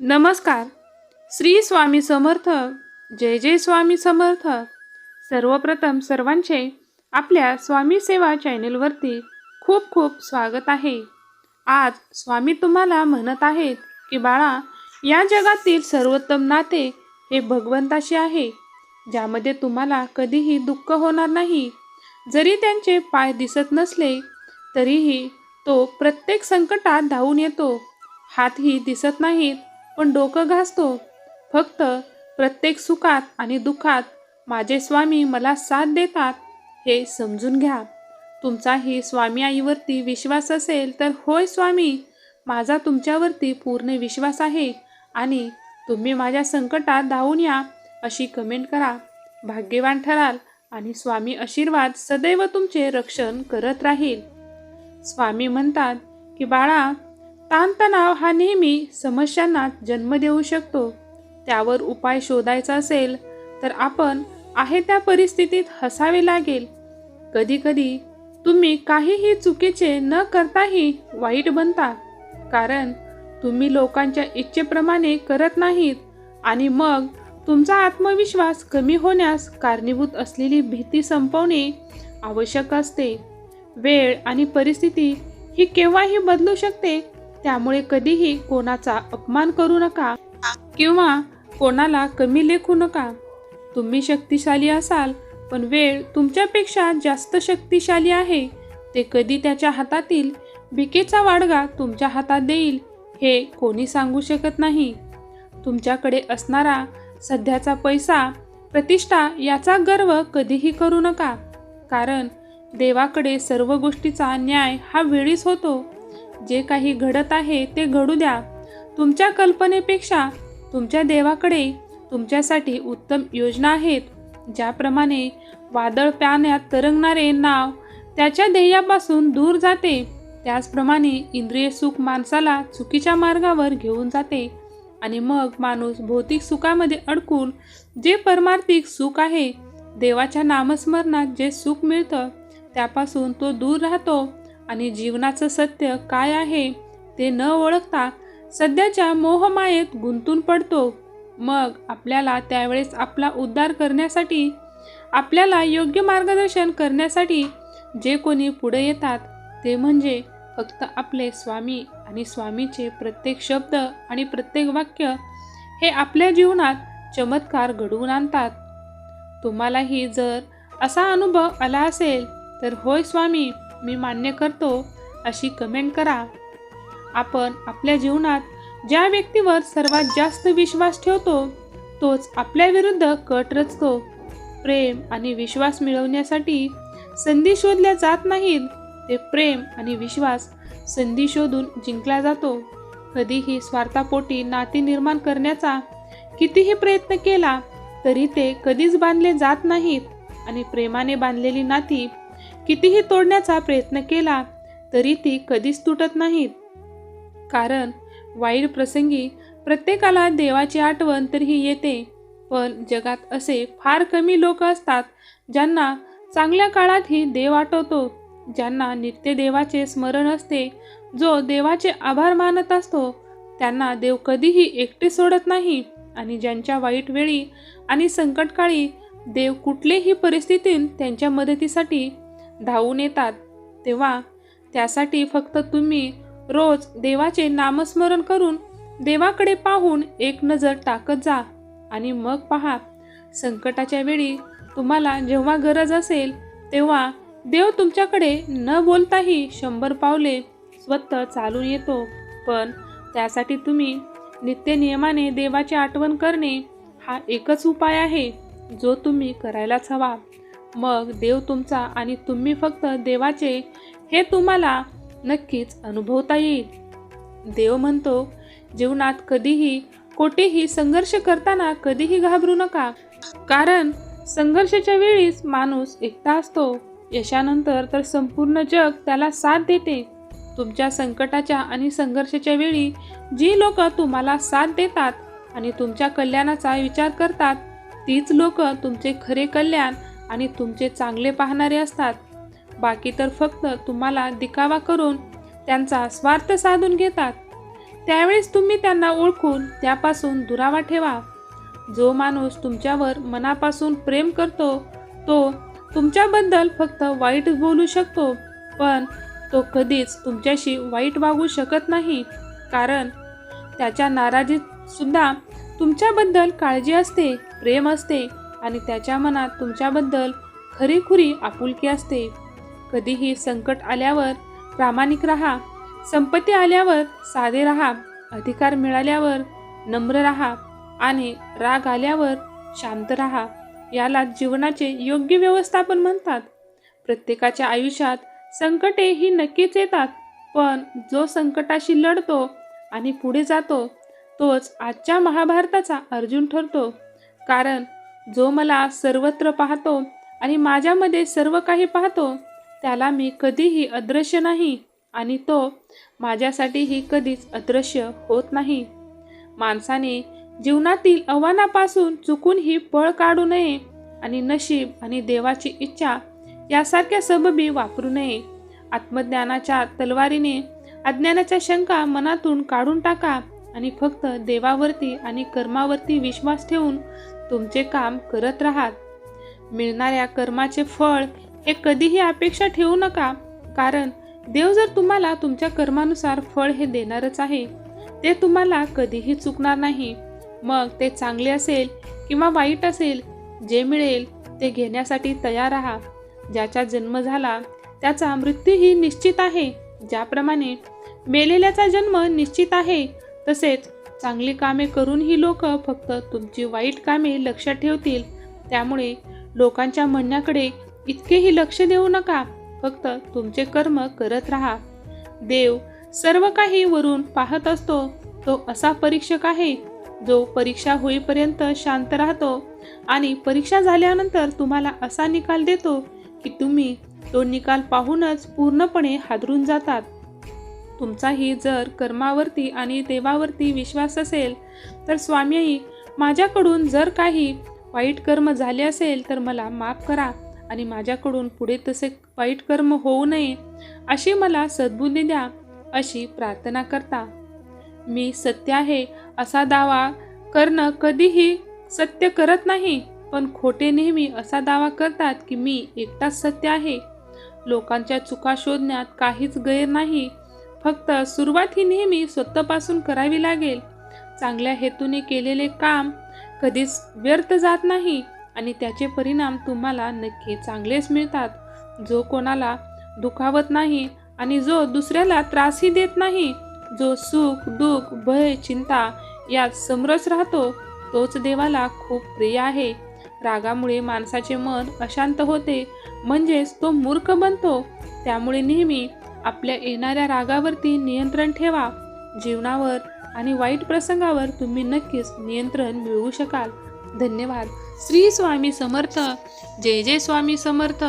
नमस्कार. श्री स्वामी समर्थ जय जय स्वामी समर्थ. सर्वप्रथम सर्वांचे आपल्या स्वामी सेवा चॅनेलवरती खूप खूप स्वागत आहे. आज स्वामी तुम्हाला म्हणत आहेत की बाळा या जगातील सर्वोत्तम नाते हे भगवंताशी आहे ज्यामध्ये तुम्हाला कधीही दुःख होणार नाही. जरी त्यांचे पाय दिसत नसले तरीही तो प्रत्येक संकटात धावून येतो. हातही दिसत नाहीत पण डोकं घासतो. फक्त प्रत्येक सुखात आणि दुःखात माझे स्वामी मला साथ देतात हे समजून घ्या. तुमचाही स्वामी आईवरती विश्वास असेल तर होय स्वामी माझा तुमच्यावरती पूर्ण विश्वास आहे आणि तुम्ही माझ्या संकटात धावून या अशी कमेंट करा. भाग्यवान ठराल आणि स्वामी आशीर्वाद सदैव तुमचे रक्षण करत राहील. स्वामी म्हणतात की बाळा ताणतणाव हा नेहमी समस्यांना जन्म देऊ शकतो. त्यावर उपाय शोधायचा असेल तर आपण आहे त्या परिस्थितीत हसावे लागेल. कधीकधी तुम्ही काहीही चुकीचे न करताही वाईट बनता कारण तुम्ही लोकांच्या इच्छेप्रमाणे करत नाहीत आणि मग तुमचा आत्मविश्वास कमी होण्यास कारणीभूत असलेली भीती संपवणे आवश्यक असते. वेळ आणि परिस्थिती ही केव्हाही बदलू शकते त्यामुळे कधीही कोणाचा अपमान करू नका किंवा कोणाला कमी लेखू नका. तुम्ही शक्तिशाली असाल पण वेळ तुमच्यापेक्षा जास्त शक्तिशाली आहे. ते कधी त्याच्या हातातील भिकेचा वाडगा तुमच्या हातात देईल हे कोणी सांगू शकत नाही. तुमच्याकडे असणारा सध्याचा पैसा प्रतिष्ठा याचा गर्व कधीही करू नका. कारण देवाकडे सर्व गोष्टीचा न्याय हा वेळीच होतो. जे काही घडत आहे ते घडू द्या. तुमच्या कल्पनेपेक्षा तुमच्या देवाकडे तुमच्यासाठी उत्तम योजना आहेत ज्याप्रमाणे वादळ पाण्यात तरंगणारे नाव त्याच्या ध्येयापासून दूर जाते. त्याचप्रमाणे इंद्रिय सुख माणसाला चुकीच्या मार्गावर घेऊन जाते आणि मग माणूस भौतिक सुखामध्ये अडकून जे परमार्थिक सुख आहे देवाच्या नामस्मरणात जे सुख मिळतं त्यापासून तो दूर राहतो. आणि जीवनाचं सत्य काय आहे ते न ओळखता सध्याच्या मोहमायेत गुंतून पडतो. मग आपल्याला त्यावेळेस आपला उद्धार करण्यासाठी आपल्याला योग्य मार्गदर्शन करण्यासाठी जे कोणी पुढे येतात ते म्हणजे फक्त आपले स्वामी आणि स्वामीचे प्रत्येक शब्द आणि प्रत्येक वाक्य हे आपल्या जीवनात चमत्कार घडवून आणतात. तुम्हालाही जर असा अनुभव आला असेल तर होय स्वामी मी मान्य करतो अशी कमेंट करा. आपण आपल्या जीवनात ज्या व्यक्तीवर सर्वात जास्त विश्वास ठेवतो तोच आपल्याविरुद्ध कट रचतो. प्रेम आणि विश्वास मिळवण्यासाठी संधी शोधल्या जात नाहीत ते प्रेम आणि विश्वास संधी शोधून जिंकला जातो. कधीही स्वार्थापोटी नाती निर्माण करण्याचा कितीही प्रयत्न केला तरी ते कधीच बांधले जात नाहीत आणि प्रेमाने बांधलेली नाती कितीही तोडण्याचा प्रयत्न केला तरी ती कधीच तुटत नाहीत. कारण वाईट प्रसंगी प्रत्येकाला देवाची आठवण तरीही येते. पण जगात असे फार कमी लोक असतात ज्यांना चांगल्या काळातही देव आठवतो ज्यांना नित्य देवाचे स्मरण असते जो देवाचे आभार मानत असतो त्यांना देव कधीही एकटे सोडत नाही. आणि ज्यांच्या वाईट वेळी आणि संकटकाळी देव कुठलेही परिस्थितीत त्यांच्या मदतीसाठी धावून येतात. तेव्हा त्यासाठी फक्त तुम्ही रोज देवाचे नामस्मरण करून देवाकडे पाहून एक नजर टाकत जा. आणि मग पहा संकटाच्या वेळी तुम्हाला जेव्हा गरज असेल तेव्हा देव तुमच्याकडे न बोलताही शंभर पावले स्वतः चालून येतो. पण त्यासाठी तुम्ही नित्य नियमाने देवाची आठवण करणे हा एकच उपाय आहे जो तुम्ही करायलाच हवा. मग देव तुमचा आणि तुम्ही फक्त देवाचे हे तुम्हाला नक्कीच अनुभवता येईल. देव म्हणतो जीवनात कधीही कोठेही संघर्ष करताना कधीही घाबरू नका कारण संघर्षाच्या वेळीच माणूस एकटा असतो. यशानंतर तर संपूर्ण जग त्याला साथ देते. तुमच्या संकटाच्या आणि संघर्षाच्या वेळी जी लोक तुम्हाला साथ देतात आणि तुमच्या कल्याणाचा विचार करतात तीच लोक तुमचे खरे कल्याण आणि तुमचे चांगले पाहणारे असतात. बाकी तर फक्त तुम्हाला दिखावा करून त्यांचा स्वार्थ साधून घेतात. त्यावेळेस तुम्ही त्यांना ओळखून त्यापासून दुरावा ठेवा. जो माणूस तुमच्यावर मनापासून प्रेम करतो तो तुमच्याबद्दल फक्त वाईट बोलू शकतो पण तो कधीच तुमच्याशी वाईट वागू शकत नाही. कारण त्याच्या नाराजीत सुद्धा तुमच्याबद्दल काळजी असते प्रेम असते आणि त्याच्या मनात तुमच्याबद्दल खरीखुरी आपुलकी असते. कधीही संकट आल्यावर प्रामाणिक राहा. संपत्ती आल्यावर साधे राहा. अधिकार मिळाल्यावर नम्र राहा आणि राग आल्यावर शांत राहा. याला जीवनाचे योग्य व्यवस्थापन म्हणतात. प्रत्येकाच्या आयुष्यात संकटे ही नक्कीच येतात पण जो संकटाशी लढतो आणि पुढे जातो तोच आजच्या महाभारताचा अर्जुन ठरतो. कारण जो मला सर्वत्र पाहतो आणि माझ्यामध्ये सर्व काही पाहतो त्याला मी कधीही अदृश्य नाही आणि तो माझ्यासाठीही कधीच अदृश्य होत नाही. माणसाने जीवनातील आव्हानापासून चुकूनही पळ काढू नये आणि नशीब आणि देवाची इच्छा यासारख्या सबबी वापरू नये. आत्मज्ञानाच्या तलवारीने अज्ञानाच्या शंका मनातून काढून टाका आणि फक्त देवावरती आणि कर्मावरती विश्वास ठेवून तुमचे काम करत राहात. मिळणाऱ्या कर्माचे फळ हे कधीही अपेक्षा ठेवू नका कारण देव जर तुम्हाला तुमच्या कर्मानुसार फळ हे देणारच आहे ते तुम्हाला कधीही चुकणार नाही. मग ते चांगले असेल किंवा वाईट असेल जे मिळेल ते घेण्यासाठी तयार राहा. ज्याचा जन्म झाला त्याचा मृत्यूही निश्चित आहे. ज्याप्रमाणे मेलेल्याचा जन्म निश्चित आहे तसेच चांगली कामे करून ही लोक फक्त तुमची वाईट कामे लक्षात ठेवतील. त्यामुळे लोकांच्या म्हणण्याकडे इतकेही लक्ष देऊ नका. फक्त तुमचे कर्म करत राहा. देव सर्व काही वरून पाहत असतो. तो असा परीक्षक आहे. जो परीक्षा होईपर्यंत शांत राहतो आणि परीक्षा झाल्यानंतर तुम्हाला असा निकाल देतो की तुम्ही तो निकाल पाहूनच पूर्णपणे हादरून जातात. तुमचाही जर कर्मावरती आणि देवावरती विश्वास असेल तर स्वामीही माझ्याकडून जर काही वाईट कर्म झाले असेल तर मला माफ करा आणि माझ्याकडून पुढे तसे वाईट कर्म होऊ नये अशी मला सद्बुद्धी द्या अशी प्रार्थना करता. मी सत्य आहे असा दावा करणं कधीही सत्य करत नाही पण खोटे नेहमी असा दावा करतात की मी एकटाच सत्य आहे. लोकांच्या चुका शोधण्यात काहीच गैर नाही फक्त सुरुवात ही नेहमी स्वतःपासून करावी लागेल. चांगल्या हेतूने केलेले काम कधीच व्यर्थ जात नाही आणि त्याचे परिणाम तुम्हाला नक्की चांगलेच मिळतात. जो कोणाला दुखावत नाही आणि जो दुसऱ्याला त्रासही देत नाही जो सुख दुःख भय चिंता यात समरस राहतो तोच देवाला खूप प्रिय आहे. रागामुळे माणसाचे मन अशांत होते म्हणजेच तो मूर्ख बनतो. त्यामुळे नेहमी आपल्या येणाऱ्या रागावरती नियंत्रण ठेवा. जीवनावर आणि वाईट प्रसंगावर तुम्ही नक्कीच नियंत्रण मिळवू शकाल. धन्यवाद. श्री स्वामी समर्थ. जय जय स्वामी समर्थ.